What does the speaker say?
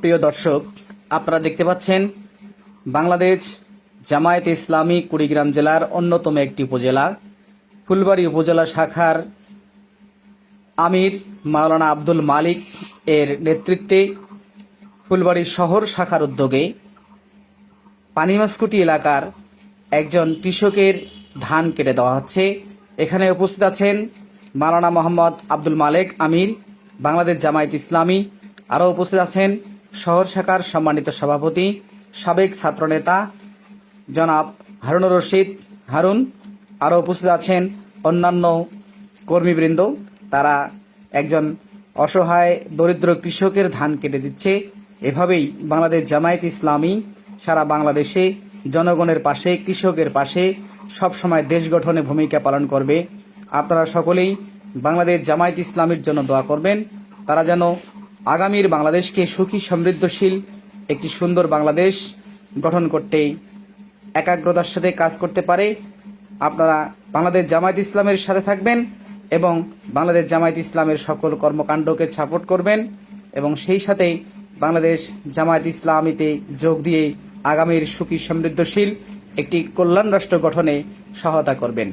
প্রিয় দর্শক, আপনারা দেখতে পাচ্ছেন বাংলাদেশ জামায়াত ইসলামী কুড়িগ্রাম জেলার অন্যতম একটি উপজেলা। ফুলবাড়ি উপজেলা শাখার আমির মাওলানা আব্দুল মালিক এর নেতৃত্বে ফুলবাড়ি শহর শাখার উদ্যোগে পানিমাসকুটি এলাকার একজন কৃষকের ধান কেটে দেওয়া হচ্ছে। এখানে উপস্থিত আছেন মাওলানা মোহাম্মদ আব্দুল মালেক আমির, বাংলাদেশ জামায়াত ইসলামী। আরও উপস্থিত আছেন শহর শাখার সম্মানিত সভাপতি, সাবেক ছাত্রনেতা জনাব হারুনুর রশিদ হারুন। আরও উপস্থিত আছেন অন্যান্য কর্মীবৃন্দ। তারা একজন অসহায়, দরিদ্র কৃষকের ধান কেটে দিচ্ছে। এভাবেই বাংলাদেশ জামায়াত ইসলামী সারা বাংলাদেশে জনগণের পাশে, কৃষকের পাশে সবসময় দেশ গঠনে ভূমিকা পালন করবে। আপনারা সকলেই বাংলাদেশ জামায়াত ইসলামীর জন্য দোয়া করবেন। তারা যেন আগামীর বাংলাদেশকে সুখী, সমৃদ্ধশীল, একটি সুন্দর বাংলাদেশ গঠন করতে একাগ্রতার সাথে কাজ করতে পারে। আপনারা বাংলাদেশ জামায়াত ইসলামের সাথে থাকবেন এবং বাংলাদেশ জামায়াত ইসলামের সকল কর্মকাণ্ডকে সাপোর্ট করবেন এবং সেই সাথে বাংলাদেশ জামায়াত ইসলামীতে যোগ দিয়ে আগামীর সুখী, সমৃদ্ধশীল একটি কল্যাণ রাষ্ট্র গঠনে সহায়তা করবেন।